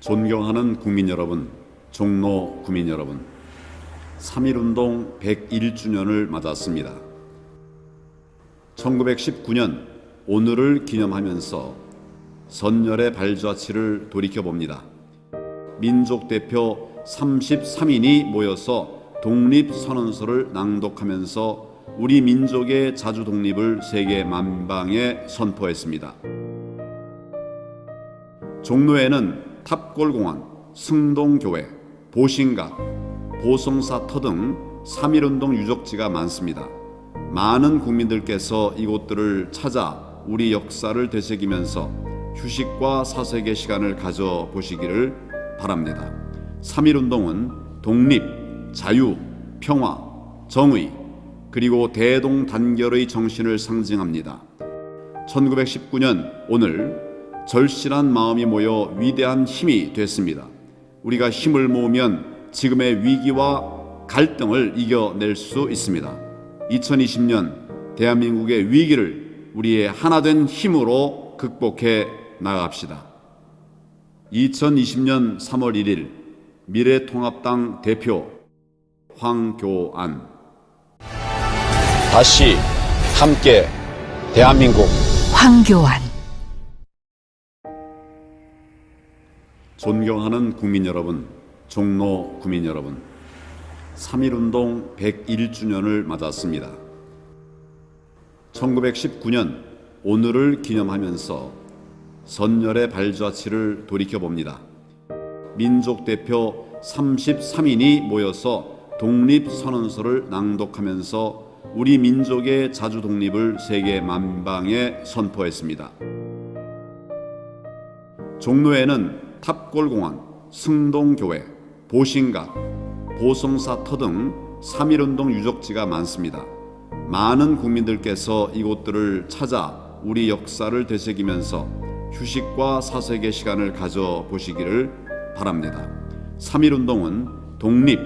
존경하는 국민 여러분, 종로 구민 여러분, 3.1운동 101주년을 맞았습니다. 1919년 오늘을 기념하면서 선열의 발자취를 돌이켜봅니다. 민족 대표 33인이 모여서 독립선언서를 낭독하면서 우리 민족의 자주 독립을 세계 만방에 선포했습니다. 종로에는 탑골공원, 승동교회, 보신각, 보성사터 등 3.1운동 유적지가 많습니다. 많은 국민들께서 이곳들을 찾아 우리 역사를 되새기면서 휴식과 사색의 시간을 가져보시기를 바랍니다. 3.1운동은 독립, 자유, 평화, 정의, 그리고 대동단결의 정신을 상징합니다. 1919년 오늘 절실한 마음이 모여 위대한 힘이 됐습니다. 우리가 힘을 모으면 지금의 위기와 갈등을 이겨낼 수 있습니다. 2020년 대한민국의 위기를 우리의 하나된 힘으로 극복해 나갑시다. 2020년 3월 1일 미래통합당 대표 황교안 다시 함께 대한민국 황교안 존경하는 국민 여러분, 종로 구민 여러분, 3.1운동 101주년을 맞았습니다. 1919년 오늘을 기념하면서 선열의 발자취를 돌이켜봅니다. 민족 대표 33인이 모여서 독립선언서를 낭독하면서 우리 민족의 자주 독립을 세계 만방에 선포했습니다. 종로에는 탑골공원, 승동교회, 보신각, 보성사터 등 3.1운동 유적지가 많습니다. 많은 국민들께서 이곳들을 찾아 우리 역사를 되새기면서 휴식과 사색의 시간을 가져보시기를 바랍니다. 3.1운동은 독립,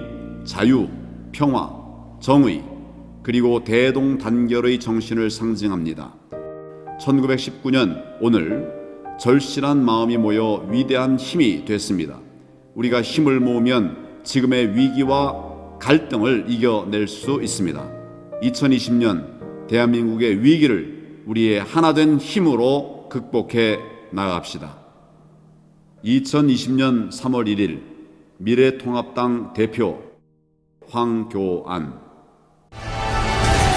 자유, 평화, 정의, 그리고 대동단결의 정신을 상징합니다. 1919년 오늘 절실한 마음이 모여 위대한 힘이 됐습니다. 우리가 힘을 모으면 지금의 위기와 갈등을 이겨낼 수 있습니다. 2020년 대한민국의 위기를 우리의 하나된 힘으로 극복해 나갑시다. 2020년 3월 1일 미래통합당 대표 황교안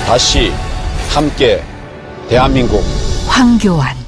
다시 함께 대한민국 황교안